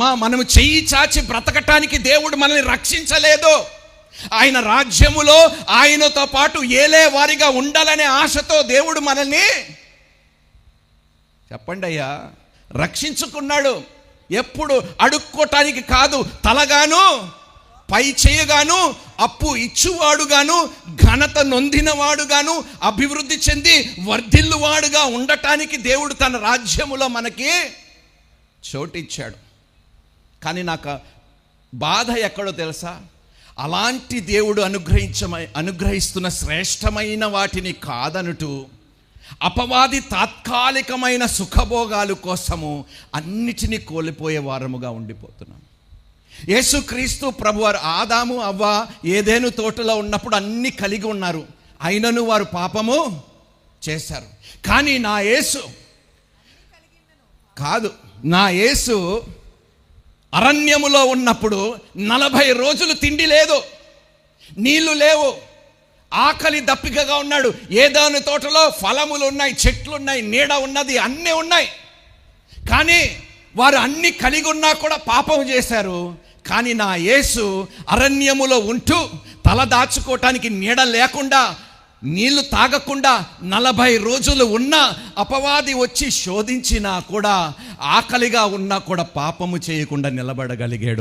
అమ్మా మనము చెయ్యి చాచి బ్రతకటానికి దేవుడు మనల్ని రక్షించలేదు. ఆయన రాజ్యములో ఆయనతో పాటు ఏలే వారిగా ఉండాలనే ఆశతో దేవుడు మనల్ని చెప్పండి అయ్యా రక్షించుకున్నాడు. ఎప్పుడు అడుక్కోటానికి కాదు తలగాను పై చేయగాను అప్పు ఇచ్చువాడుగాను ఘనత నొందినవాడుగాను అభివృద్ధి చెంది వర్ధిల్లువాడుగా ఉండటానికి దేవుడు తన రాజ్యములో మనకి చోటిచ్చాడు. కానీ నాకు బాధ ఎక్కడో తెలుసా? అలాంటి దేవుడు అనుగ్రహించమై అనుగ్రహిస్తున్న శ్రేష్టమైన వాటిని కాదనుటూ అపవాది తాత్కాలికమైన సుఖభోగాలు కోసము అన్నిటినీ కోల్పోయే వారముగా ఉండిపోతున్నాం. యేసుక్రీస్తు ప్రభువారు ఆదాము అవ్వ ఏదేను తోటలో ఉన్నప్పుడు అన్నీ కలిగి ఉన్నారు. అయినను వారు పాపము చేశారు. కానీ నా యేసు కాదు నా యేసు అరణ్యములో ఉన్నప్పుడు నలభై రోజులు తిండి లేదు నీళ్ళు లేవు. ఆకలి దప్పికగా ఉన్నాడు. ఏదాని తోటలో ఫలములు ఉన్నాయి చెట్లు ఉన్నాయి నీడ ఉన్నది అన్నీ ఉన్నాయి. కానీ వారు అన్ని కలిగి ఉన్నా కూడా పాపం చేశారు. కానీ నా యేసు అరణ్యములో ఉంటూ తల దాచుకోవటానికి నీడ లేకుండా నీళ్ళు తాగకుండా నలభై రోజులు ఉన్న అపవాది వచ్చి శోధించినా కూడా ఆకలిగా ఉన్నా కూడా పాపము చేయకుండా నిలబడగలిగాడు.